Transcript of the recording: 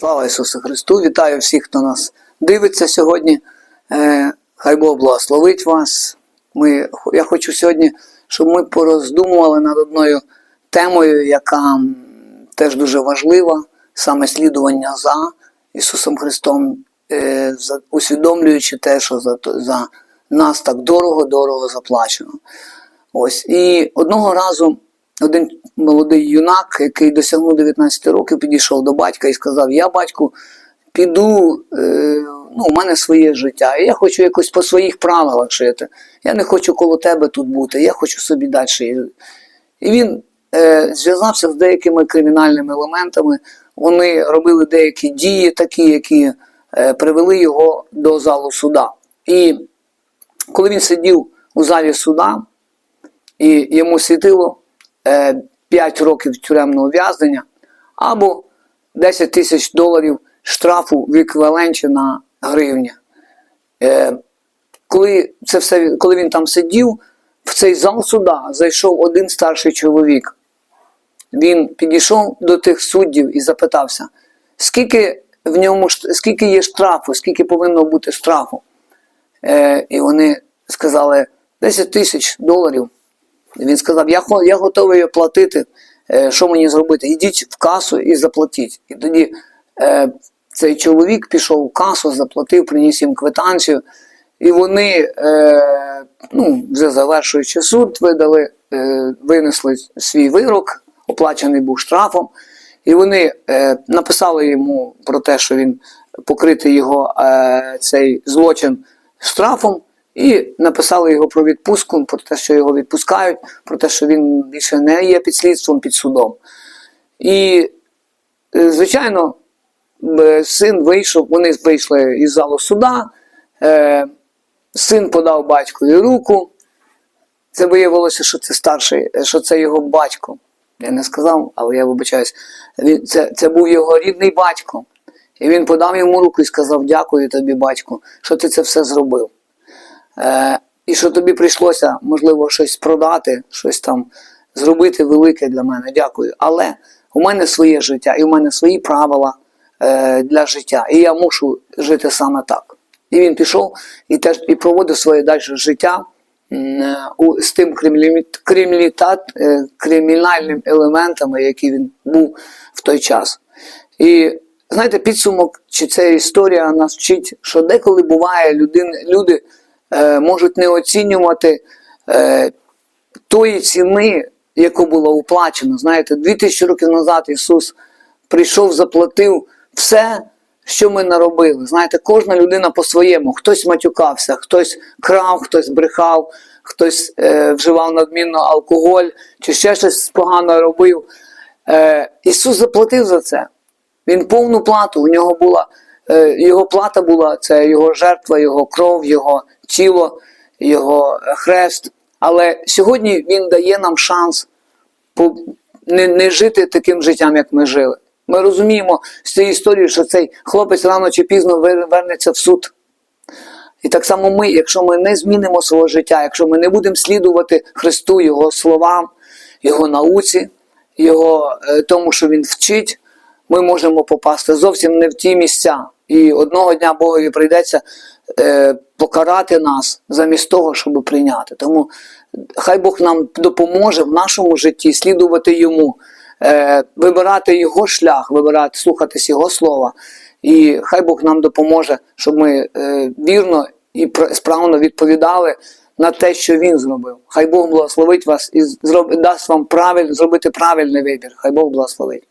Слава Ісусу Христу! Вітаю всіх, хто нас дивиться сьогодні. Е, Хай Бог благословить вас. Ми, я хочу сьогодні, щоб ми пороздумували над одною темою, яка теж дуже важлива, саме слідування за Ісусом Христом, е, усвідомлюючи те, що за, за нас так дорого-дорого заплачено. Ось. І одного разу один молодий юнак, який досягнув 19 років, підійшов до батька і сказав: Я, батьку, піду, е, ну, у мене своє життя, і я хочу якось по своїх правилах жити. Я не хочу коло тебе тут бути, я хочу собі далі. І він е, зв'язався з деякими кримінальними елементами. Вони робили деякі дії, такі, які е, привели його до залу суда. І коли він сидів у залі суда, і йому світило 5 років тюремного в'язнення або 10 тисяч доларів штрафу в еквіваленті на гривні. Е, коли, це все, коли він там сидів, в цей зал суда зайшов один старший чоловік. Він підійшов до тих суддів і запитався, скільки в ньому скільки є штрафу, скільки повинно бути штрафу. Е, і вони сказали 10 тисяч доларів. Він сказав: я, я готовий платити. Е, що мені зробити? Йдіть в касу і заплатіть. І тоді е, цей чоловік пішов в касу, заплатив, приніс їм квитанцію. І вони, е, ну, вже завершуючи суд, видали, е, винесли свій вирок, оплачений був штрафом. І вони е, написали йому про те, що він покритий його е, цей злочин штрафом, і написали його про відпустку, про те, що його відпускають, про те, що він більше не є під слідством, під судом. І, е, звичайно, е, син вийшов, вони вийшли із залу суда. Е, син подав батькові руку. Це виявилося, що це старший, що це його батько. Я не сказав, але я вибачаюсь. Він, це, це був його рідний батько. І він подав йому руку і сказав: Дякую тобі, батько, що ти це все зробив. Е, і що тобі прийшлося, можливо, щось продати, щось там зробити велике для мене. Дякую. Але у мене своє життя, і у мене свої правила е, для життя. І я мушу жити саме так. І він пішов і теж і проводив своє далі життя е, у, з тим кримілітат, е, кримінальними елементами, які він був в той час. І знаєте, підсумок чи ця історія нас вчить, що деколи буває людини, люди можуть не оцінювати е, тої ціни, яку було уплачено. Знаєте, 2000 років назад Ісус прийшов, заплатив все, що ми наробили. Знаєте, кожна людина по-своєму. Хтось матюкався, хтось крав, хтось брехав, хтось е, вживав надмінно алкоголь чи ще щось погано робив. Е, Ісус заплатив за це. Він повну плату. У нього була е, його плата була це його жертва, його кров, його тіло, його е, хрест. Але сьогодні він дає нам шанс не, жити таким життям, як ми жили. Ми розуміємо з цієї історії, що цей хлопець рано чи пізно вер- вернеться в суд. І так само ми, якщо ми не змінимо свого життя, якщо ми не будемо слідувати Христу, Його словам, Його науці, Його е, тому, що Він вчить, ми можемо попасти зовсім не в ті місця. І одного дня Богові прийдеться е, покарати нас замість того, щоб прийняти. Тому хай Бог нам допоможе в нашому житті слідувати йому, е, вибирати його шлях, вибирати, слухатись Його слова. І хай Бог нам допоможе, щоб ми е, вірно і пр- справно відповідали на те, що він зробив. Хай Бог благословить вас і зроб, дасть вам правиль, зробити правильний вибір. Хай Бог благословить.